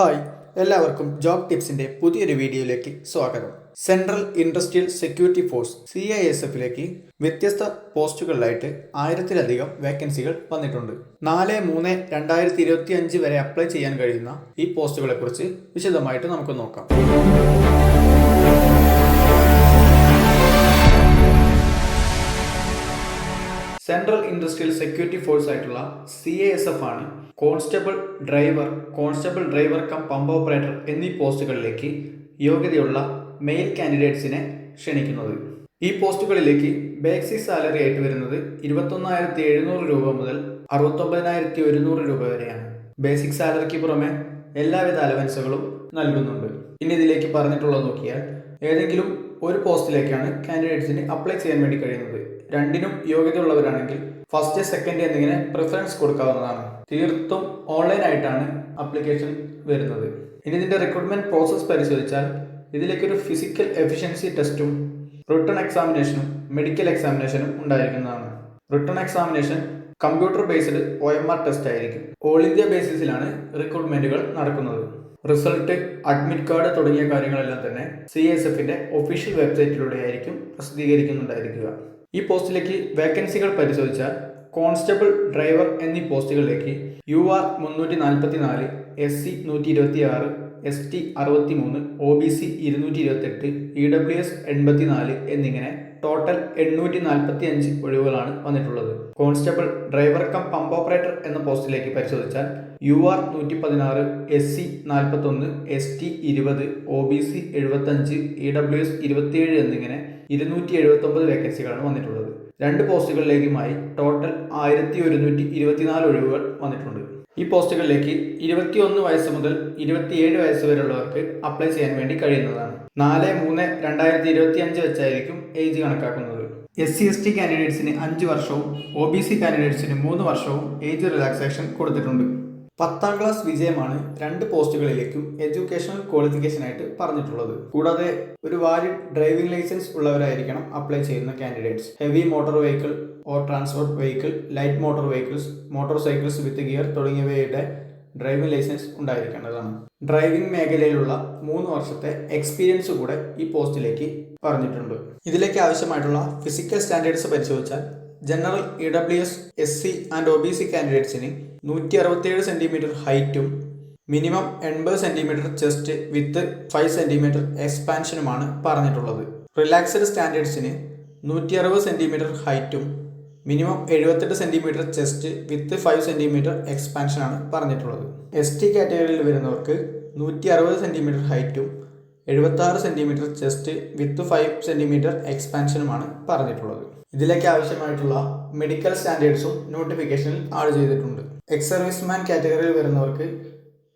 Hi എല്ലാവർക്കും job ടിപ്സിന്റെ പുതിയൊരു വീഡിയോയിലേക്ക് സ്വാഗതം. Central industrial security force C I S എഫിലേക്ക് വ്യത്യസ്ത പോസ്റ്റുകളിലായിട്ട് ആയിരത്തിലധികം വേക്കൻസികൾ വന്നിട്ടുണ്ട്. നാല് മൂന്ന് രണ്ടായിരത്തി ഇരുപത്തി അഞ്ച് വരെ അപ്ലൈ ചെയ്യാൻ കഴിയുന്ന ഈ പോസ്റ്റുകളെ കുറിച്ച് വിശദമായിട്ട് നമുക്ക് നോക്കാം. സെൻട്രൽ ഇൻഡസ്ട്രിയൽ സെക്യൂരിറ്റി ഫോഴ്സ് ആയിട്ടുള്ള സി എസ് എഫ് ആണ് constable driver constable driver cum pump operator എന്നീ പോസ്റ്റുകളിലേക്ക് യോഗ്യതയുള്ള മെയിൽ കാൻഡിഡേറ്റ്സിനെ ക്ഷണിക്കുന്നത്. ഈ പോസ്റ്റുകളിലേക്ക് ബേസിക് സാലറി ആയിട്ട് വരുന്നത് ഇരുപത്തൊന്നായിരത്തി എഴുന്നൂറ് രൂപ മുതൽ അറുപത്തൊമ്പതിനായിരത്തി ഒരുന്നൂറ് രൂപ വരെയാണ്. ബേസിക് സാലറിക്ക് പുറമെ എല്ലാവിധ അലവൻസുകളും നൽകുന്നുണ്ട്. ഇനി ഇതിലേക്ക് പറഞ്ഞിട്ടുള്ളത് നോക്കിയാൽ ഏതെങ്കിലും ഒരു പോസ്റ്റിലേക്കാണ് കാൻഡിഡേറ്റ്സിന് അപ്ലൈ ചെയ്യാൻ വേണ്ടി കഴിയുന്നത്. രണ്ടിനും യോഗ്യതയുള്ളവരാണെങ്കിൽ ഫസ്റ്റ് സെക്കൻഡ് എന്നിങ്ങനെ പ്രിഫറൻസ് കൊടുക്കാവുന്നതാണ്. തീർത്തും ഓൺലൈൻ ആയിട്ടാണ് അപ്ലിക്കേഷൻ വരുന്നത്. ഇനി ഇതിന്റെ റിക്രൂട്ട്മെന്റ് പ്രോസസ്സ് പരിശോധിച്ചാൽ ഇതിലേക്കൊരു ഫിസിക്കൽ എഫിഷ്യൻസി ടെസ്റ്റും റിട്ടേൺ എക്സാമിനേഷനും മെഡിക്കൽ എക്സാമിനേഷനും ഉണ്ടായിരിക്കുന്നതാണ്. Written examination computer based O M R test ആയിരിക്കും. ഓൾ ഇന്ത്യ ബേസിസിലാണ് റിക്രൂട്ട്മെന്റുകൾ നടക്കുന്നത്. റിസൾട്ട് അഡ്മിറ്റ് കാർഡ് തുടങ്ങിയ കാര്യങ്ങളെല്ലാം തന്നെ സി എസ് എഫിന്റെ ഒഫീഷ്യൽ വെബ്സൈറ്റിലൂടെ ആയിരിക്കും പ്രസിദ്ധീകരിക്കുന്നുണ്ടായിരിക്കുക. ഈ പോസ്റ്റിലേക്ക് വേക്കൻസികൾ പരിശോധിച്ചാൽ കോൺസ്റ്റബിൾ ഡ്രൈവർ എന്നീ പോസ്റ്റുകളിലേക്ക് യു ആർ മുന്നൂറ്റി നാൽപ്പത്തി നാല് എസ് സി നൂറ്റി ഇരുപത്തി ആറ് എസ് ടി അറുപത്തി മൂന്ന് ഒ ബി സി ഇരുന്നൂറ്റി ഇരുപത്തെട്ട് ഇ ഡബ്ല്യു എസ് എൺപത്തി നാല് എന്നിങ്ങനെ ടോട്ടൽ എണ്ണൂറ്റി നാൽപ്പത്തി അഞ്ച് ഒഴിവുകളാണ് വന്നിട്ടുള്ളത്. Constable driver cum pump operator എന്ന പോസ്റ്റിലേക്ക് പരിശോധിച്ചാൽ യു ആർ നൂറ്റി പതിനാറ് എസ് സി നാൽപ്പത്തൊന്ന് എസ് ടി ഇരുപത് ഒ ബി സി എഴുപത്തഞ്ച് ഇ ഡബ്ല്യു എസ് ഇരുപത്തിയേഴ് എന്നിങ്ങനെ ഇരുന്നൂറ്റി എഴുപത്തൊമ്പത് വേക്കൻസികളാണ് വന്നിട്ടുള്ളത്. രണ്ട് പോസ്റ്റുകളിലേക്കുമായി ടോട്ടൽ ആയിരത്തി ഒരുന്നൂറ്റി ഇരുപത്തിനാല് ഒഴിവുകൾ വന്നിട്ടുണ്ട്. ഈ പോസ്റ്റുകളിലേക്ക് ഇരുപത്തിയൊന്ന് വയസ്സ് മുതൽ ഇരുപത്തിയേഴ് വയസ്സ് വരെയുള്ളവർക്ക് അപ്ലൈ ചെയ്യാൻ വേണ്ടി കഴിയുന്നതാണ്. നാല് മൂന്ന് രണ്ടായിരത്തി ഇരുപത്തി അഞ്ച് വെച്ചായിരിക്കും ഏജ് കണക്കാക്കുന്നത്. എസ് സി എസ് ടി കാൻഡിഡേറ്റ്സിന് അഞ്ച് വർഷവും ഒ ബി സി കാൻഡിഡേറ്റ്സിന് മൂന്ന് വർഷവും ഏജ് റിലാക്സേഷൻ കൊടുത്തിട്ടുണ്ട്. പത്താം ക്ലാസ് വിജയമാണ് രണ്ട് പോസ്റ്റുകളിലേക്കും എഡ്യൂക്കേഷണൽ ക്വാളിഫിക്കേഷൻ ആയിട്ട് പറഞ്ഞിട്ടുള്ളത്. കൂടാതെ ഒരു വാലിഡ് ഡ്രൈവിംഗ് ലൈസൻസ് ഉള്ളവരായിരിക്കണം അപ്ലൈ ചെയ്യുന്ന candidates heavy motor vehicle or transport vehicle light motor vehicles motor cycles with gear തുടങ്ങിയവയുടെ ഡ്രൈവിംഗ് ലൈസൻസ് ഉണ്ടായിരിക്കേണ്ടതാണ്. ഡ്രൈവിംഗ് മേഖലയിലുള്ള മൂന്ന് വർഷത്തെ എക്സ്പീരിയൻസ് കൂടെ ഈ പോസ്റ്റിലേക്ക് പറഞ്ഞിട്ടുണ്ട്. ഇതിലേക്ക് ആവശ്യമായിട്ടുള്ള ഫിസിക്കൽ സ്റ്റാൻഡേർഡ്സ് പരിശോധിച്ചാൽ general E W S S C and O B C കാൻഡിഡേറ്റ്സിന് നൂറ്റി അറുപത്തിയേഴ് സെന്റിമീറ്റർ ഹൈറ്റും മിനിമം എൺപത് centimetre chest with five centimetre എക്സ്പാൻഷനുമാണ് പറഞ്ഞിട്ടുള്ളത്. റിലാക്സ്ഡ് സ്റ്റാൻഡേർഡ്സിന് നൂറ്റി അറുപത് സെന്റിമീറ്റർ ഹൈറ്റും മിനിമം എഴുപത്തെട്ട് centimetre chest with five centimetre എക്സ്പാൻഷനാണ് പറഞ്ഞിട്ടുള്ളത്. എസ് ടി കാറ്റഗറിയിൽ വരുന്നവർക്ക് നൂറ്റി അറുപത് സെന്റിമീറ്റർ ഹൈറ്റും എഴുപത്താറ് centimetre chest with five centimetre എക്സ്പാൻഷനുമാണ് പറഞ്ഞിട്ടുള്ളത്. ഇതിലേക്ക് ആവശ്യമായിട്ടുള്ള മെഡിക്കൽ സ്റ്റാൻഡേർഡ്സും നോട്ടിഫിക്കേഷനിൽ ആഡ് ചെയ്തിട്ടുണ്ട്. എക്സ് സർവീസ്മാൻ കാറ്റഗറിയിൽ വരുന്നവർക്ക്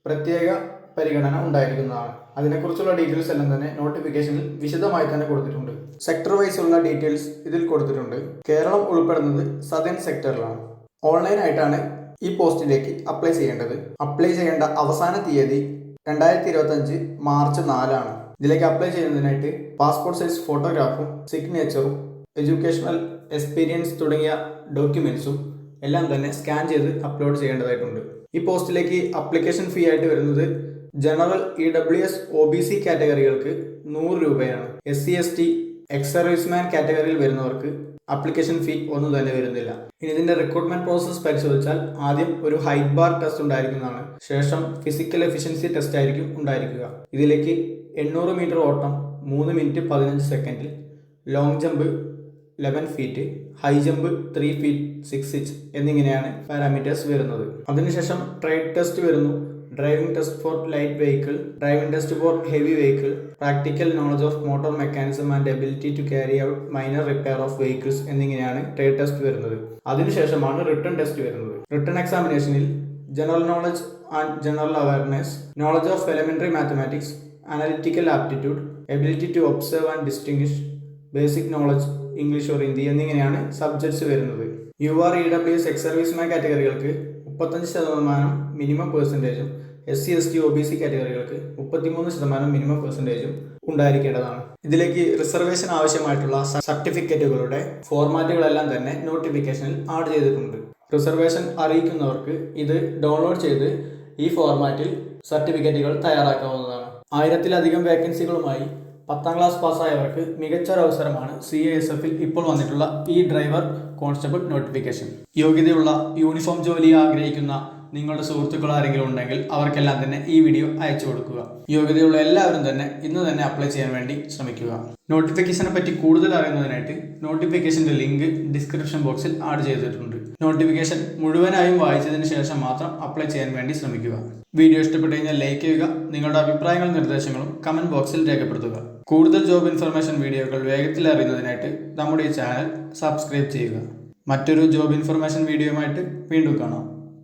പ്രത്യേക പരിഗണന ഉണ്ടായിരിക്കുന്നതാണ്. അതിനെക്കുറിച്ചുള്ള ഡീറ്റെയിൽസ് എല്ലാം തന്നെ നോട്ടിഫിക്കേഷനിൽ വിശദമായി തന്നെ കൊടുത്തിട്ടുണ്ട്. സെക്ടർ വൈസ് ഉള്ള ഡീറ്റെയിൽസ് ഇതിൽ കൊടുത്തിട്ടുണ്ട്. കേരളം ഉൾപ്പെടുന്നത് സദേൺ സെക്ടറിലാണ് ഓൺലൈനായിട്ടാണ് ഈ പോസ്റ്റിലേക്ക് അപ്ലൈ ചെയ്യേണ്ടത്. അപ്ലൈ ചെയ്യേണ്ട അവസാന തീയതി രണ്ടായിരത്തി ഇരുപത്തഞ്ച് മാർച്ച് നാലാണ്. ഇതിലേക്ക് അപ്ലൈ ചെയ്യുന്നതിനായിട്ട് പാസ്പോർട്ട് സൈസ് ഫോട്ടോഗ്രാഫും സിഗ്നേച്ചറും എഡ്യൂക്കേഷണൽ എക്സ്പീരിയൻസ് തുടങ്ങിയ ഡോക്യുമെൻസും എല്ലാം തന്നെ സ്കാൻ ചെയ്ത് അപ്ലോഡ് ചെയ്യേണ്ടതായിട്ടുണ്ട്. ഈ പോസ്റ്റിലേക്ക് അപ്ലിക്കേഷൻ ഫീ ആയിട്ട് വരുന്നത് general E W S O B C കാറ്റഗറികൾക്ക് നൂറ് രൂപയാണ്. S C S T ex serviceman കാറ്റഗറിയിൽ വരുന്നവർക്ക് അപ്ലിക്കേഷൻ ഫീ ഒന്നും തന്നെ വരുന്നില്ല. ഇനി ഇതിന്റെ റിക്രൂട്ട്മെന്റ് പ്രോസസ് പരിശോധിച്ചാൽ ആദ്യം ഒരു ഹൈറ്റ് ബാർ ടെസ്റ്റ് ഉണ്ടായിരിക്കുന്നതാണ്. ശേഷം ഫിസിക്കൽ എഫിഷ്യൻസി ടെസ്റ്റ് ആയിരിക്കും ഉണ്ടായിരിക്കുക. ഇതിലേക്ക് എണ്ണൂറ് മീറ്റർ ഓട്ടം മൂന്ന് മിനിറ്റ് പതിനഞ്ച് സെക്കൻഡിൽ long jump eleven feet high jump three feet six inch എന്നിങ്ങനെയാണ് പാരാമീറ്റേഴ്സ് വരുന്നത്. അതിനുശേഷം ട്രേഡ് ടെസ്റ്റ് വരുന്നു. Driving test for light vehicle driving test for heavy vehicle practical knowledge of motor mechanism and ability to carry out minor repair of vehicles എന്നിങ്ങനെയാണ് trade test വരുന്നത്. അതിനുശേഷമാണ് written test വരുന്നത്. Written എക്സാമിനേഷനിൽ general knowledge and general awareness knowledge of elementary mathematics analytical aptitude ability to observe and distinguish basic knowledge English or Hindi എന്നിങ്ങനെയാണ് subjects വരുന്നത്. U R E W S ex serviceman കാറ്റഗറികൾക്ക് മുപ്പത്തഞ്ച് ശതമാനം minimum പെർസെന്റേജും S C S T O B C കാറ്റഗറികൾക്ക് മുപ്പത്തിമൂന്ന് ശതമാനം minimum പെർസെന്റേജും ഉണ്ടായിരിക്കേണ്ടതാണ്. ഇതിലേക്ക് reservation ആവശ്യമായിട്ടുള്ള സർട്ടിഫിക്കറ്റുകളുടെ ഫോർമാറ്റുകളെല്ലാം തന്നെ നോട്ടിഫിക്കേഷനിൽ add ചെയ്തിട്ടുണ്ട്. റിസർവേഷൻ അറിയിക്കുന്നവർക്ക് ഇത് ഡൗൺലോഡ് ചെയ്ത് ഈ ഫോർമാറ്റിൽ സർട്ടിഫിക്കറ്റുകൾ തയ്യാറാക്കാവുന്നതാണ്. ആയിരത്തിലധികം വേക്കൻസികളുമായി പത്താം ക്ലാസ് പാസ്സായവർക്ക് മികച്ച ഒരു അവസരമാണ് സി എ എസ് എഫിൽ ഇപ്പോൾ വന്നിട്ടുള്ള ഈ ഡ്രൈവർ കോൺസ്റ്റബിൾ നോട്ടിഫിക്കേഷൻ. യോഗ്യതയുള്ള യൂണിഫോം ജോലി ആഗ്രഹിക്കുന്ന നിങ്ങളുടെ സുഹൃത്തുക്കൾ ആരെങ്കിലും ഉണ്ടെങ്കിൽ അവർക്കെല്ലാം തന്നെ ഈ വീഡിയോ അയച്ചു കൊടുക്കുക. യോഗ്യതയുള്ള എല്ലാവരും തന്നെ ഇന്ന് തന്നെ അപ്ലൈ ചെയ്യാൻ വേണ്ടി ശ്രമിക്കുക. നോട്ടിഫിക്കേഷനെ പറ്റി കൂടുതൽ അറിയുന്നതിനായിട്ട് നോട്ടിഫിക്കേഷന്റെ ലിങ്ക് ഡിസ്ക്രിപ്ഷൻ ബോക്സിൽ ആഡ് ചെയ്തിട്ടുണ്ട്. നോട്ടിഫിക്കേഷൻ മുഴുവനായും വായിച്ചതിന് ശേഷം മാത്രം അപ്ലൈ ചെയ്യാൻ വേണ്ടി ശ്രമിക്കുക. വീഡിയോ ഇഷ്ടപ്പെട്ടു കഴിഞ്ഞാൽ ലൈക്ക് ചെയ്യുക നിങ്ങളുടെ അഭിപ്രായങ്ങളും നിർദ്ദേശങ്ങളും കമന്റ് ബോക്സിൽ രേഖപ്പെടുത്തുക. കൂടുതൽ ജോബ് ഇൻഫർമേഷൻ വീഡിയോകൾ വേഗത്തിൽ അറിയുന്നതിനായിട്ട് നമ്മുടെ ഈ ചാനൽ സബ്സ്ക്രൈബ് ചെയ്യുക. മറ്റൊരു ജോബ് ഇൻഫർമേഷൻ വീഡിയോയുമായിട്ട് വീണ്ടും കാണാം.